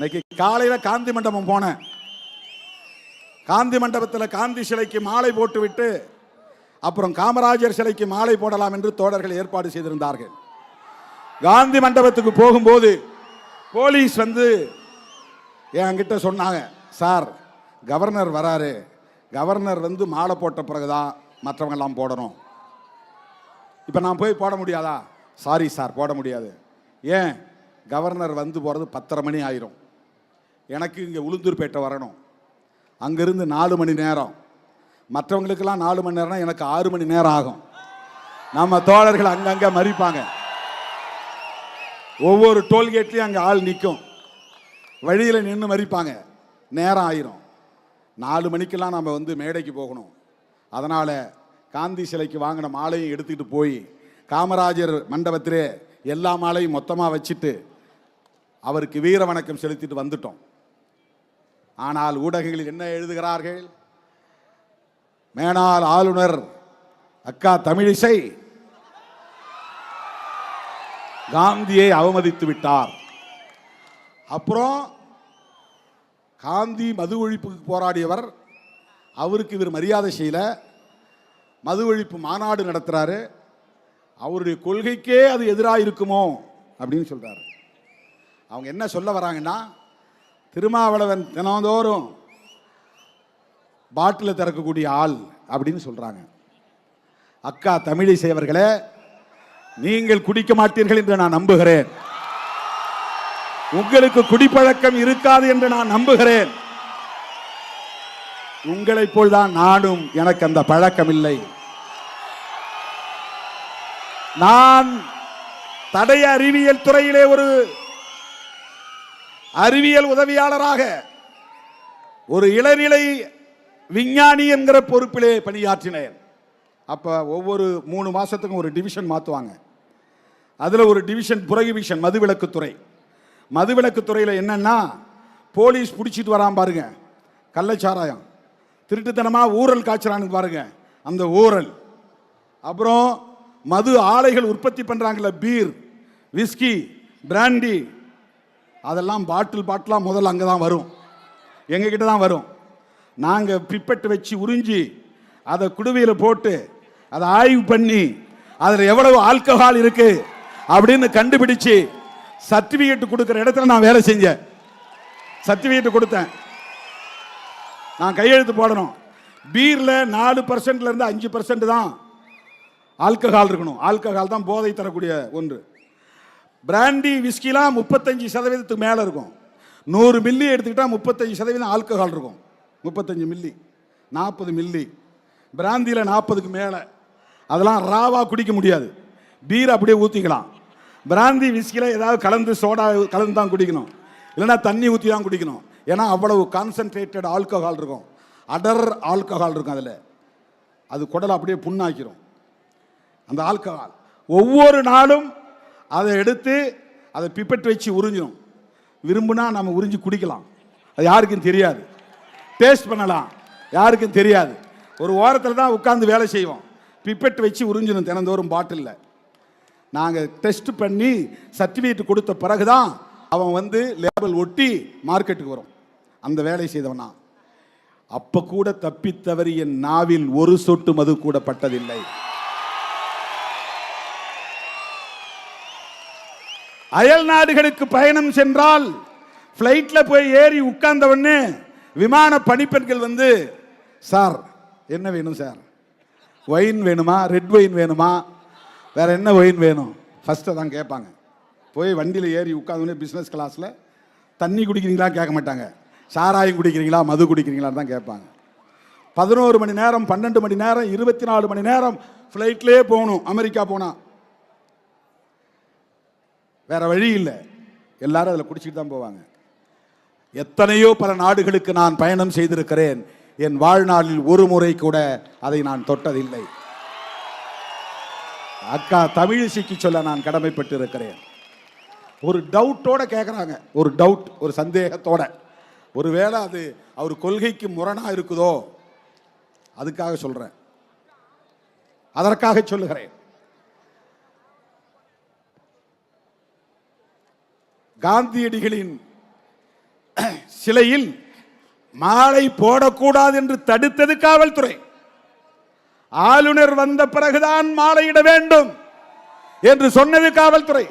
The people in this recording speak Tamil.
இன்னைக்கு காலையில காந்தி மண்டபம் போனேன். காந்தி மண்டபத்தில் காந்தி சிலைக்கு மாலை போட்டு விட்டு அப்புறம் காமராஜர் சிலைக்கு மாலை போடலாம் என்று தோழர்கள் ஏற்பாடு செய்திருந்தார்கள். காந்தி மண்டபத்துக்கு போகும்போது போலீஸ் வந்து என்கிட்ட சொன்னாங்க சார் கவர்னர் வராரு. கவர்னர் வந்து மாலை போட்ட பிறகுதான் தான் மற்றவங்கெல்லாம் போடணும். இப்போ நான் போய் போட முடியாதா? சாரி சார் போட முடியாது. ஏன்? கவர்னர் வந்து போகிறது பத்தரை மணி ஆயிரும். எனக்கு இங்கே உளுந்தூர்பேட்டை வரணும். அங்கேருந்து நாலு மணி நேரம். மற்றவங்களுக்கெல்லாம் நாலு மணி நேரம்னா எனக்கு ஆறு மணி நேரம் ஆகும். நம்ம தோழர்கள் அங்கங்கே மறிப்பாங்க. ஒவ்வொரு டோல்கேட்லேயும் அங்கே ஆள் நிற்கும் வழியில் நின்று மறிப்பாங்க. நேரம் ஆயிரும். நாலு மணிக்கெல்லாம் நம்ம வந்து மேடைக்கு போகணும். அதனால் காந்தி சிலைக்கு வாங்கின மாலையும் எடுத்துக்கிட்டு போய் காமராஜர் மண்டபத்திலே எல்லா மாலையும் மொத்தமாக வச்சுட்டு அவருக்கு வீர வணக்கம் செலுத்திட்டு வந்துட்டோம். ஆனால் ஊடகங்களில் என்ன எழுதுகிறார்கள்? மேனால் ஆளுநர் அக்கா தமிழிசை. காந்தியை அவமதித்து விட்டார். அப்புறம் காந்தி மது ஒழிப்புக்கு போராடியவர் அவருக்கு இவர் மரியாதை செய்யல. மது ஒழிப்பு மாநாடு நடத்துகிறாரு அவருடைய கொள்கைக்கே அது எதிராக இருக்குமோ அப்படின்னு சொல்கிறாரு அவங்க என்ன சொல்ல வராங்கன்னா திருமாவளவன் தினந்தோறும் பாட்டில் திறக்கக்கூடிய ஆள் அப்படின்னு சொல்கிறாங்க அக்கா தமிழை அவர்களே நீங்கள் குடிக்க மாட்டீர்கள் என்று நான் நம்புகிறேன். உங்களுக்கு குடிப்பழக்கம் இருக்காது என்று நான் நம்புகிறேன். உங்களைப் போல்தான் நானும் எனக்கு அந்த பழக்கம் இல்லை. நான் தடய அறிவியல் துறையிலே ஒரு அறிவியல் உதவியாளராக ஒரு இளநிலை விஞ்ஞானி என்கிற பொறுப்பிலே பணியாற்றினேன். அப்போ ஒவ்வொரு மூணு மாதத்துக்கும் ஒரு டிவிஷன் மாற்றுவாங்க அதில் ஒரு டிவிஷன் புறகிவிஷன் மதுவிலக்குத்துறை மதுவிலக்குத்துறையில் என்னென்னா போலீஸ் பிடிச்சிட்டு வரான் பாருங்க. கள்ளச்சாராயம். திருட்டுத்தனமாக ஊரல் காய்ச்சறான்னு பாருங்க. அந்த ஊரல். அப்புறம் மது ஆலைகள் உற்பத்தி பண்ணுறாங்கள பீர் விஸ்கி பிராண்டி அதெல்லாம் பாட்டில் பாட்டிலாக முதல்ல அங்கே தான் வரும். எங்ககிட்ட தான் வரும். நாங்கள் பிப்பெட்டு வச்சு உறிஞ்சி அதை குடுவையில் போட்டு அதை ஆய்வு பண்ணி அதில் எவ்வளவு ஆல்கஹால் இருக்கு அப்படின்னு கண்டுபிடிச்சு சர்டிஃபிகேட் கொடுக்குற இடத்துல நான் வேலை செஞ்சேன். சர்டிஃபிகேட் கொடுத்தேன். நான் கையெழுத்து போடணும். பீரில் நாலு பர்சன்ட்லேருந்து அஞ்சு பர்சன்ட் தான் ஆல்கஹால் இருக்கணும். ஆல்கஹால் தான் போதை தரக்கூடிய ஒன்று. பிராண்டி விஸ்கிலாம் முப்பத்தஞ்சு சதவீதத்துக்கு மேலே இருக்கும். நூறு மில்லி எடுத்துக்கிட்டால் முப்பத்தஞ்சு சதவீதம் ஆல்கஹால் இருக்கும். முப்பத்தஞ்சு மில்லி நாற்பது மில்லி பிராந்தியில் நாற்பதுக்கு மேலே. அதெல்லாம் ராவாக குடிக்க முடியாது. பீர் அப்படியே ஊற்றிக்கலாம் பிராந்தி விஸ்கியில் ஏதாவது கலந்து சோடா கலந்து தான் குடிக்கணும். இல்லைன்னா தண்ணி ஊற்றி தான் குடிக்கணும். ஏன்னா அவ்வளவு கான்சன்ட்ரேட்டட் ஆல்கஹால் இருக்கும். அடர் ஆல்கஹால் இருக்கும் அதில். அது குடலை அப்படியே புண்ணாக்கிரும். அந்த ஆல்கஹால் ஒவ்வொரு நாளும் அதை எடுத்து அதை பிப்பெட் வச்சு உறிஞ்சிடும் விரும்புனா நம்ம உறிஞ்சி குடிக்கலாம். அது யாருக்கும் தெரியாது. டேஸ்ட் பண்ணலாம். யாருக்கும் தெரியாது. ஒரு ஓரத்தில் தான் உட்காந்து வேலை செய்வோம். பிப்பெட் வச்சு உறிஞ்சிடும் தினந்தோறும் பாட்டிலில். நாங்கள் டெஸ்ட் பண்ணி சர்டிஃபிகேட் கொடுத்த பிறகு தான் அவன் வந்து லேபிள் ஒட்டி மார்க்கெட்டுக்கு வரும். அந்த வேலை செய்தவனா. அப்போ கூட தப்பித்தவறி என் நாவில் ஒரு சொட்டு மது கூட பட்டதில்லை. அயல் நாடுகளுக்கு பயணம் சென்றால் ஃப்ளைட்டில் போய் ஏறி உட்கார்ந்தவொடனே விமான பணிப்பெண்கள் வந்து சார் என்ன வேணும் சார்? ஒயின் வேணுமா? ரெட் ஒயின் வேணுமா? வேற என்ன ஒயின் வேணும்? ஃபஸ்ட்டு தான் கேட்பாங்க. போய் வண்டியில் ஏறி உட்காந்தோடனே பிஸ்னஸ் கிளாஸில் தண்ணி குடிக்கிறீங்களா? கேட்க மாட்டாங்க. சாராயம் குடிக்கிறீங்களா? மது குடிக்கிறீங்களா தான் கேட்பாங்க. பதினோரு மணி நேரம் பன்னெண்டு மணி நேரம் இருபத்தி நாலு மணி நேரம் ஃப்ளைட்லேயே போகணும். அமெரிக்கா போனால் வேற வழி இல்லை. எல்லாரும் அதில் குடிச்சிட்டு தான் போவாங்க. எத்தனையோ பல நாடுகளுக்கு நான் பயணம் செய்திருக்கிறேன். என் வாழ்நாளில் ஒரு முறை கூட அதை நான் தொட்டதில்லை. அக்கா தமிழிசைக்கு சொல்ல நான் கடமைப்பட்டு இருக்கிறேன் ஒரு டவுட்டோட கேட்குறாங்க ஒரு டவுட் ஒரு சந்தேகத்தோட. ஒருவேளை அது அவர் கொள்கைக்கு முரணாக இருக்குதோ? அதுக்காக சொல்கிறேன் அதற்காக சொல்லுகிறேன். காந்தியடிகளின் சிலையில் மாலை போடக்கூடாது என்று தடுத்தது காவல்துறை. ஆளுநர் வந்த பிறகுதான் மாலையிட வேண்டும் என்று சொன்னது காவல்துறை.